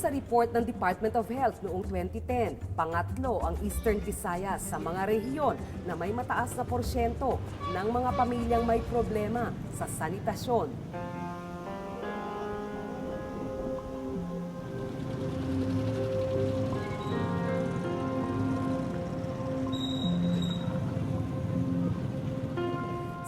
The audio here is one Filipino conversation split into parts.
Sa report ng Department of Health noong 2010, pangatlo ang Eastern Visayas sa mga rehiyon na may mataas na porsyento ng mga pamilyang may problema sa sanitasyon.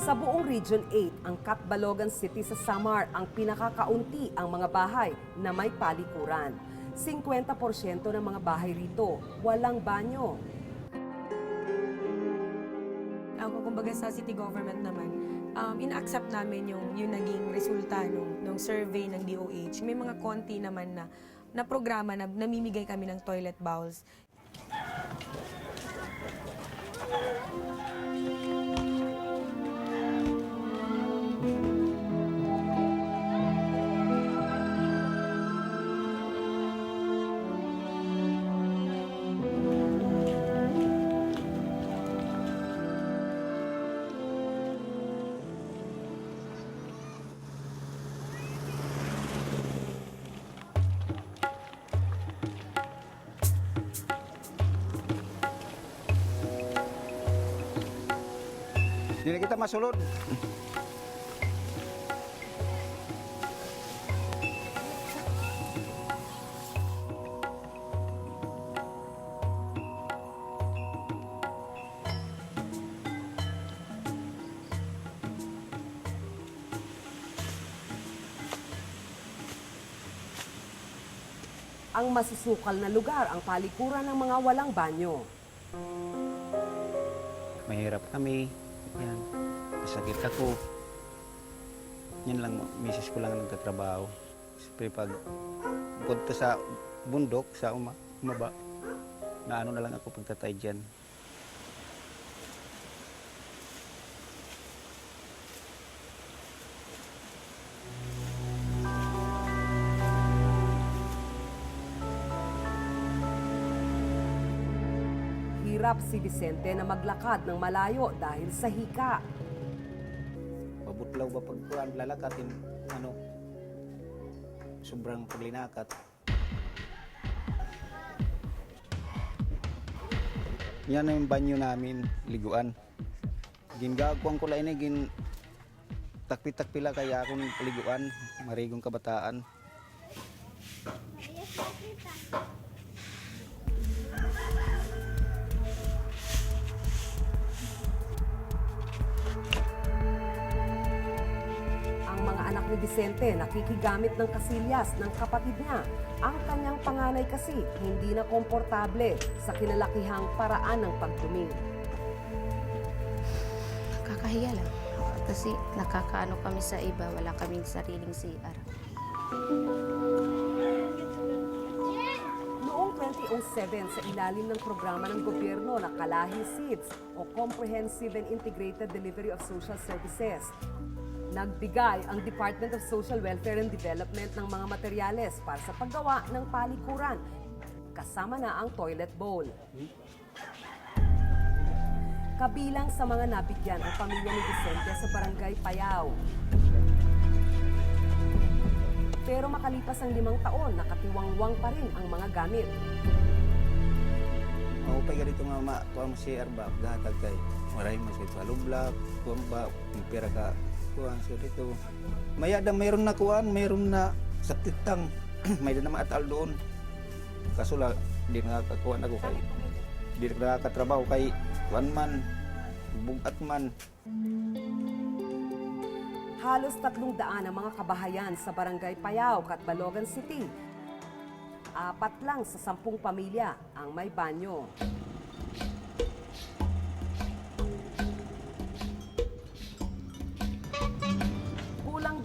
Sa buong Region 8, ang Catbalogan City sa Samar ang pinakakaunti ang mga bahay na may palikuran. 50% ng mga bahay rito walang banyo. Ako, kumbaga sa city government naman, um, ina-accept namin yung, yung naging resulta nung, nung survey ng DOH. May mga konti naman na, na programa na namimigay kami ng toilet bowls. Di na kita masulod. Ang masusukal na lugar ang palikuran ng mga walang banyo. Mahirap kami. Yan. Sakit ako. Yan lang, misis ko lang nagtatrabaho. Siyempre pag punta sa bundok, sa uma, umaba, na ano na lang ako pagtatay dyan. Hirap si Vicente na maglakad ng malayo dahil sa hika. Pabutlaw ba pagkuhan, lalakatin, ano, sobrang paglinakat. Yan na yung banyo namin, liguan. Gingagawang ko lang ini, gin takpi-takpila kaya akong paliguan, marigong kabataan. Ang ni Vicente nakikigamit ng kasilyas ng kapatid niya. Ang kanyang panganay kasi hindi na komportable sa kinalakihang paraan ng pagdumi. Kakahiya lang. Kasi nakakaano kami sa iba, wala kaming sariling CR. Noong 2007 sa ilalim ng programa ng gobyerno na Kalahi Seeds o Comprehensive and Integrated Delivery of Social Services, nagbigay ang Department of Social Welfare and Development ng mga materyales para sa paggawa ng palikuran, kasama na ang toilet bowl. Kabilang sa mga nabigyan ang pamilya ni Vicente sa barangay Payao. Pero makalipas ang limang taon, nakatiwangwang pa rin ang mga gamit. Maupay ka dito nga ma, kuha mo si Arba, gahatag kay. Maray mo sa alublak, kuha mo ba, pera ka, kuha so dito. Maya da mayroon na kuhaan, mayroon na sa titang, may na mga doon. Kaso la, di nakakakuha na ko kay, di na nakakatrabaho kay, kuhan man, bugat man. Halos tatlong daan ang mga kabahayan sa barangay Payao, Catbalogan City. Apat lang sa sampung pamilya ang may banyo.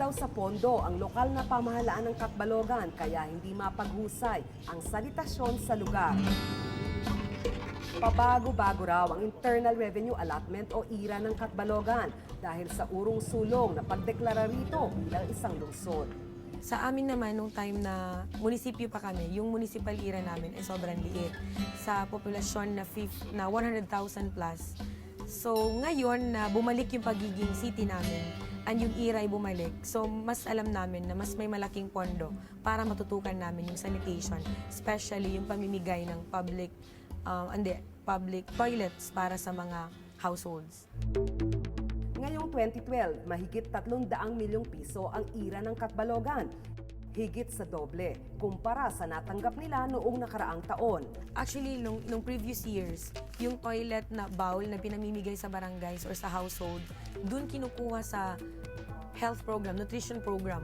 Daw sa pondo ang lokal na pamahalaan ng Catbalogan kaya hindi mapaghusay ang sanitasyon sa lugar. Pabago-bago raw ang Internal Revenue Allotment o IRA ng Katbalogan dahil sa urong sulong na pagdeklara rito bilang isang lungsod. Sa amin naman, nung time na munisipyo pa kami, yung municipal era namin ay sobrang liit. Sa populasyon na, na 100,000 plus. So, ngayon na bumalik yung pagiging city namin, and yung IRA ay bumalik. So, mas alam namin na mas may malaking pondo para matutukan namin yung sanitation, especially yung pamimigay ng public, um, hindi, public toilets para sa mga households. Ngayong 2012, mahigit 300 milyong piso ang ira ng Katbalogan. Higit sa doble kumpara sa natanggap nila noong nakaraang taon. Actually, nung, nung previous years, yung toilet na bowl na pinamimigay sa barangays or sa household, dun kinukuha sa health program, nutrition program.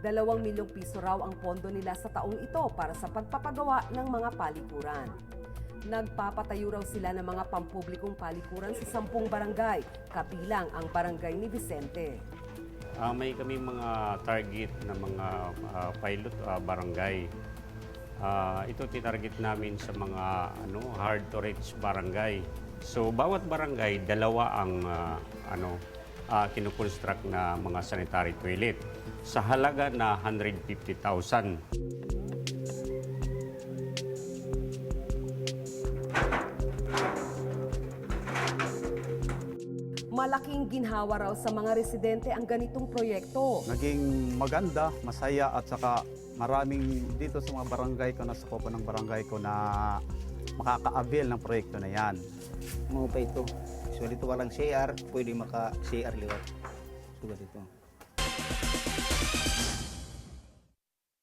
Dalawang milyong piso raw ang pondo nila sa taong ito para sa pagpapagawa ng mga palikuran. Nagpapatayo raw sila ng mga pampublikong palikuran sa sampung barangay, kabilang ang barangay ni Vicente. Ah, may kami mga target na mga ah, pilot ah, barangay. Ah, ito titarget namin sa mga ano hard to reach barangay. So bawat barangay dalawa ang ah, ano ah, kinukonstruct na mga sanitary toilet sa halaga na 150,000. Malaking ginhawa raw sa mga residente ang ganitong proyekto. naging maganda, masaya at saka maraming dito sa mga barangay ko na sa kopo ng barangay ko na makaka-avail ng proyekto na yan. Mo pa ito. So dito walang CR, pwede maka-CR liwat. So dito.